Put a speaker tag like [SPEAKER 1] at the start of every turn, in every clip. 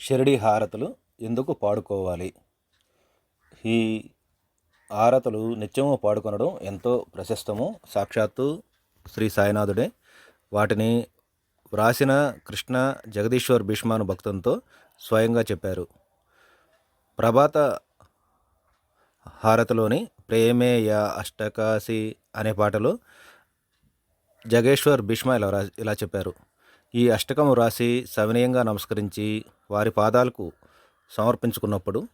[SPEAKER 1] షిరిడి హారతులు ఎందుకు పాడుకోవాలి? ఈ హారతులు నిత్యము పాడుకొనడం ఎంతో ప్రశస్తము. సాక్షాత్తు శ్రీ సాయినాథుడే వాటిని వ్రాసిన కృష్ణ జగదీశ్వర్ భీష్మాను భక్తంతో స్వయంగా చెప్పారు. ప్రభాత హారతిలోని ప్రేమేయ అష్టకాశి అనే పాటలో జగేశ్వర్ భీష్మ ఇలా రా ఇలా చెప్పారు. ఈ అష్టకము రాసి సవినయంగా నమస్కరించి వారి పాదాలకు సమర్పించుకున్నప్పుడు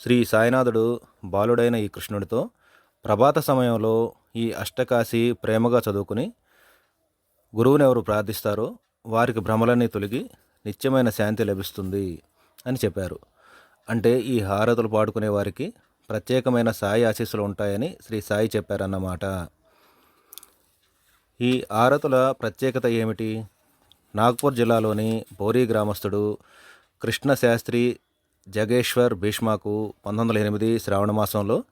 [SPEAKER 1] శ్రీ సాయినాథుడు బాలుడైన ఈ కృష్ణుడితో ప్రభాత సమయంలో ఈ అష్టకాశి ప్రేమగా చదువుకుని గురువుని ఎవరు ప్రార్థిస్తారో వారికి భ్రమలన్నీ తొలగి నిత్యమైన శాంతి లభిస్తుంది అని చెప్పారు. అంటే ఈ హారతులు పాడుకునే వారికి ప్రత్యేకమైన సాయి ఆశీస్సులు ఉంటాయని శ్రీ సాయి చెప్పారన్నమాట. ఈ ఆరతుల ప్రత్యేకత ఏమిటి? నాగ్పూర్ జిల్లాలోని బోరీ గ్రామస్థుడు కృష్ణశాస్త్రి జగేశ్వర్ భీష్మాకు పంతొమ్మిది వందల ఎనిమిది శ్రావణ మాసంలో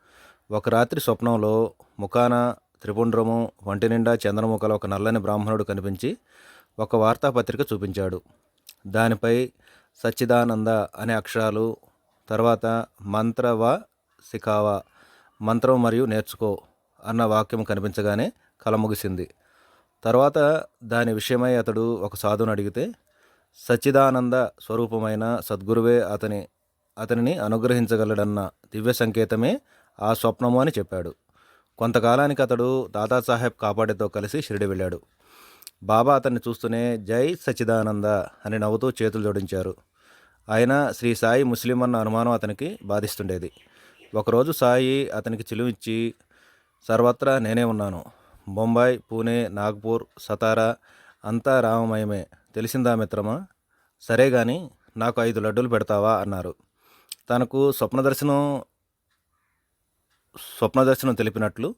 [SPEAKER 1] ఒక రాత్రి స్వప్నంలో ముఖాన త్రిపుండ్రము వంటి నిండా చంద్రముఖల ఒక నల్లని బ్రాహ్మణుడు కనిపించి ఒక వార్తాపత్రిక చూపించాడు. దానిపై సచ్చిదానంద అనే అక్షరాలు తర్వాత మంత్రవ శిఖావ మంత్రం మరియు నేర్చుకో అన్న వాక్యం కనిపించగానే కలముగిసింది. తర్వాత దాని విషయమై అతడు ఒక సాధువుని అడిగితే సచ్చిదానంద స్వరూపమైన సద్గురువే అతని అతనిని అనుగ్రహించగలడన్న దివ్య సంకేతమే ఆ స్వప్నము అని చెప్పాడు. కొంతకాలానికి అతడు దాదాసాహెబ్ కాపాడేతో కలిసి షిరిడి వెళ్ళాడు. బాబా అతన్ని చూస్తూనే జై సచ్చిదానంద అని నవ్వుతూ చేతులు జోడించారు. ఆయన శ్రీ సాయి ముస్లిం అన్న అనుమానం అతనికి బాధిస్తుండేది. ఒకరోజు సాయి అతనికి చిలువిచ్చి సర్వత్రా నేనే ఉన్నాను. బొంబాయి పూణే నాగ్పూర్ సతారా అంతా రామమయమే. తెలిసిందా మిత్రమా? సరే గాని నాకు ఐదు లడ్డూలు పెడతావా అన్నారు. తనకు స్వప్న దర్శనం స్వప్న దర్శనం తెలిపినట్లు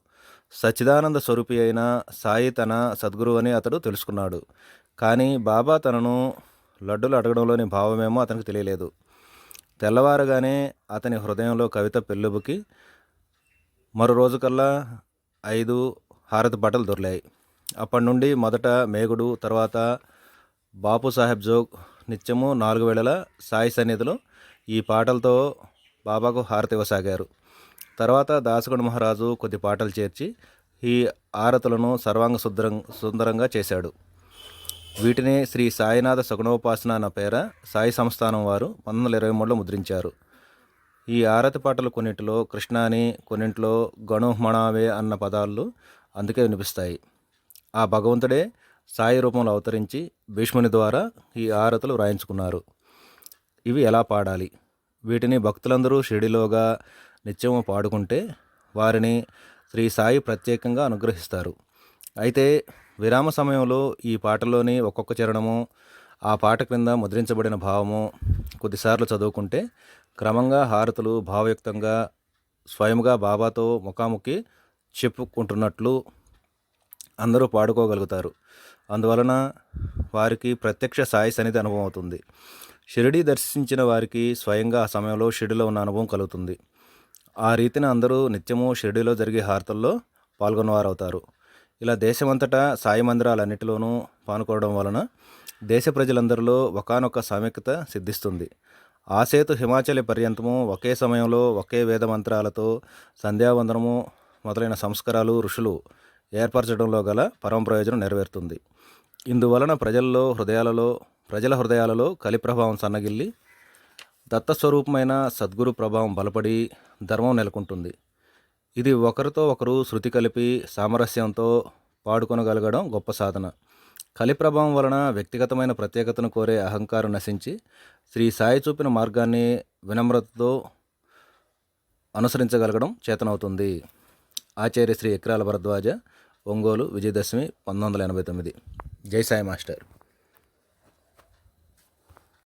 [SPEAKER 1] సచ్చిదానంద స్వరూపి అయిన సాయి తన సద్గురు అని అతడు తెలుసుకున్నాడు. కానీ బాబా తనను లడ్డులు అడగడంలోని భావమేమో అతనికి తెలియలేదు. తెల్లవారుగానే అతని హృదయంలో కవిత పెళ్ళుబుకి మరో రోజు కల్లా ఐదు హారతి పాటలు దొరికాయి అప్పటి నుండి మొదట మేగుడు తర్వాత బాపు సాహెబ్ జోగ్ నిత్యము నాలుగు వేళల సాయి సన్నిధిలో ఈ పాటలతో బాబాకు హారతి ఇవ్వసాగారు. తర్వాత దాసగొండ మహారాజు కొద్ది పాటలు చేర్చి ఈ ఆరతులను సర్వాంగ సుందరం సుందరంగా చేశాడు. వీటిని శ్రీ సాయినాథ సగుణోపాసన అన్న పేర సాయి సంస్థానం వారు పంతొమ్మిది వందల ఇరవై మూడులో ముద్రించారు. ఈ ఆరతి పాటలు కొన్నింటిలో కృష్ణాని కొన్నింటిలో గణుహ్మణావే అన్న పదాలు అందుకే వినిపిస్తాయి. ఆ భగవంతుడే సాయి రూపంలో అవతరించి భీష్ముని ద్వారా ఈ ఆరతులు వ్రాయించుకున్నారు. ఇవి ఎలా పాడాలి? వీటిని భక్తులందరూ షిడిలోగా నిత్యము పాడుకుంటే వారిని శ్రీ సాయి ప్రత్యేకంగా అనుగ్రహిస్తారు. అయితే విరామ సమయంలో ఈ పాటలోని ఒక్కొక్క చరణము ఆ పాట క్రింద ముద్రించబడిన భావము కొద్దిసార్లు చదువుకుంటే క్రమంగా హారతులు భావయుక్తంగా స్వయంగా బాబాతో ముఖాముఖి చెప్పుకుంటున్నట్లు అందరూ పాడుకోగలుగుతారు. అందువలన వారికి ప్రత్యక్ష సాయి సన్నిధి అనుభవం అవుతుంది షిరిడి దర్శించిన వారికి స్వయంగా ఆ సమయంలో షిరిడిలో ఉన్న అనుభవం కలుగుతుంది. ఆ రీతిన అందరూ నిత్యము షిరిడిలో జరిగే హారతల్లో పాల్గొన్నవారు అవుతారు ఇలా దేశమంతటా సాయి మందిరాలన్నిటిలోనూ పాల్గొనడం వలన దేశ ప్రజలందరిలో ఒకనొక సామ్యకత సిద్ధిస్తుంది. ఆ సేతు హిమాచలి పర్యంతము ఒకే సమయంలో ఒకే వేద మంత్రాలతో సంధ్యావందనము మొదలైన సంస్కారాలు ఋషులు ఏర్పరచడంలో గల పరమ ప్రయోజనం నెరవేరుతుంది. ఇందువలన ప్రజల్లో హృదయాలలో ప్రజల హృదయాలలో కలి ప్రభావం సన్నగిల్లి దత్తస్వరూపమైన సద్గురు ప్రభావం బలపడి ధర్మం నెలకొంటుంది. ఇది ఒకరితో ఒకరు శృతి కలిపి సామరస్యంతో పాడుకొనగలగడం గొప్ప సాధన. కలి ప్రభావం వలన వ్యక్తిగతమైన ప్రత్యేకతను కోరే అహంకారం నశించి శ్రీ సాయి చూపిన మార్గాన్ని వినమ్రతతో అనుసరించగలగడం చేతనవుతుంది. ఆచార్య శ్రీ ఎక్రాల భరద్వాజ ఒంగోలు విజయదశమి పంతొమ్మిది వందల ఎనభై తొమ్మిది. జై సాయి మాస్టర్.